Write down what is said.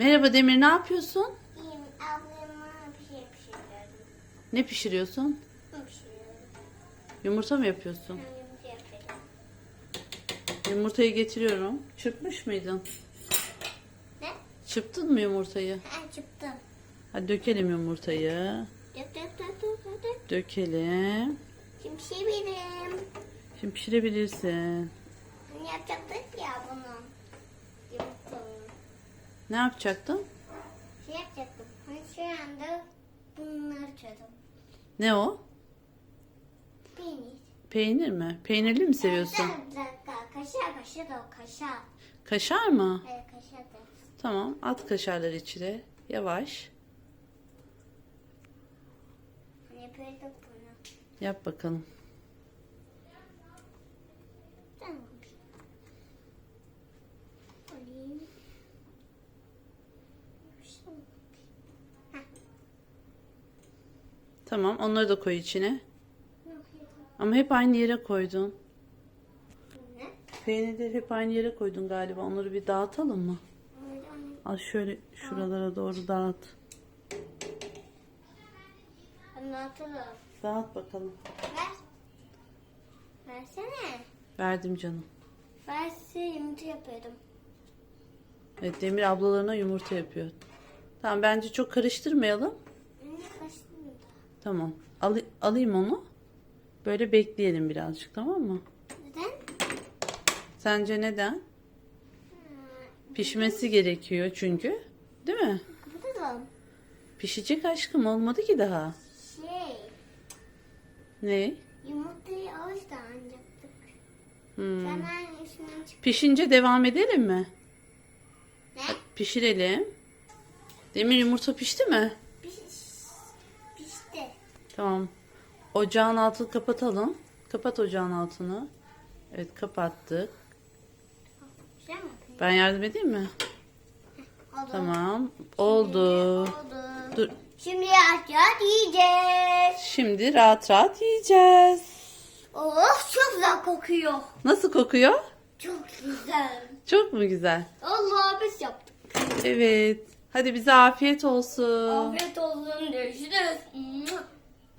Merhaba Demir ne yapıyorsun? İyiyim. Ablama bir şey pişiriyorum. Ne pişiriyorsun? Ne pişiriyorum? Yumurta mı yapıyorsun? Ben yumurta yapıyorum. Yumurtayı getiriyorum. Çırpmış mıydın? Ne? Çırptın mı yumurtayı? Ha çıktım. Hadi dökelim yumurtayı. Yap yap yap yap, yap. Dökelim. Şimdi pişirebilirim. Şimdi pişirebilirsin. Hani yapacaktık ya bunu. Ne yapacaktın? Şey yapacaktım. Hani şu anda bunları çözdüm. Ne o? Peynir. Peynir mi? Peynirli mi seviyorsun? Bir dakika. Kaşar kaşar da o kaşar. Kaşar mı? Hayır kaşar da. Tamam at kaşarları içine. Yavaş. Hani yapıyorduk bunu. Yap bakalım. Tamam. Alayım. Tamam onları da koy içine. Ama hep aynı yere koydun. Peynirleri hep aynı yere koydun galiba. Onları bir dağıtalım mı? Al şöyle şuralara doğru dağıt. anlatalım. Dağıt bakalım. Ver. Versene. Verdim canım. Verse yumurta yapıyordum. Evet Demir ablalarına yumurta yapıyor. Tamam bence çok karıştırmayalım. Tamam. Al, alayım onu. Böyle bekleyelim birazcık tamam mı? Neden? Sence neden? Pişmesi gerekiyor çünkü. Değil mi? Kapatalım. Pişecek aşkım olmadı ki daha. Şey, Ne? yumurtayı avuçla anacaktık. Hmm. Hemen çık. Pişince devam edelim mi? Ne? Pişirelim. Demir yumurta pişti mi? Tamam. Ocağın altını kapatalım. Kapat ocağın altını. Evet kapattık. Ben yardım edeyim mi? Oldu. Tamam. Oldu. Oldu. Dur. Şimdi aç aç yiyeceğiz. Şimdi rahat rahat yiyeceğiz. Oh çok güzel kokuyor. Nasıl kokuyor? Çok güzel. Çok mu güzel? Allah biz yaptık. Evet. Hadi bize afiyet olsun. Afiyet olsun. Görüşürüz.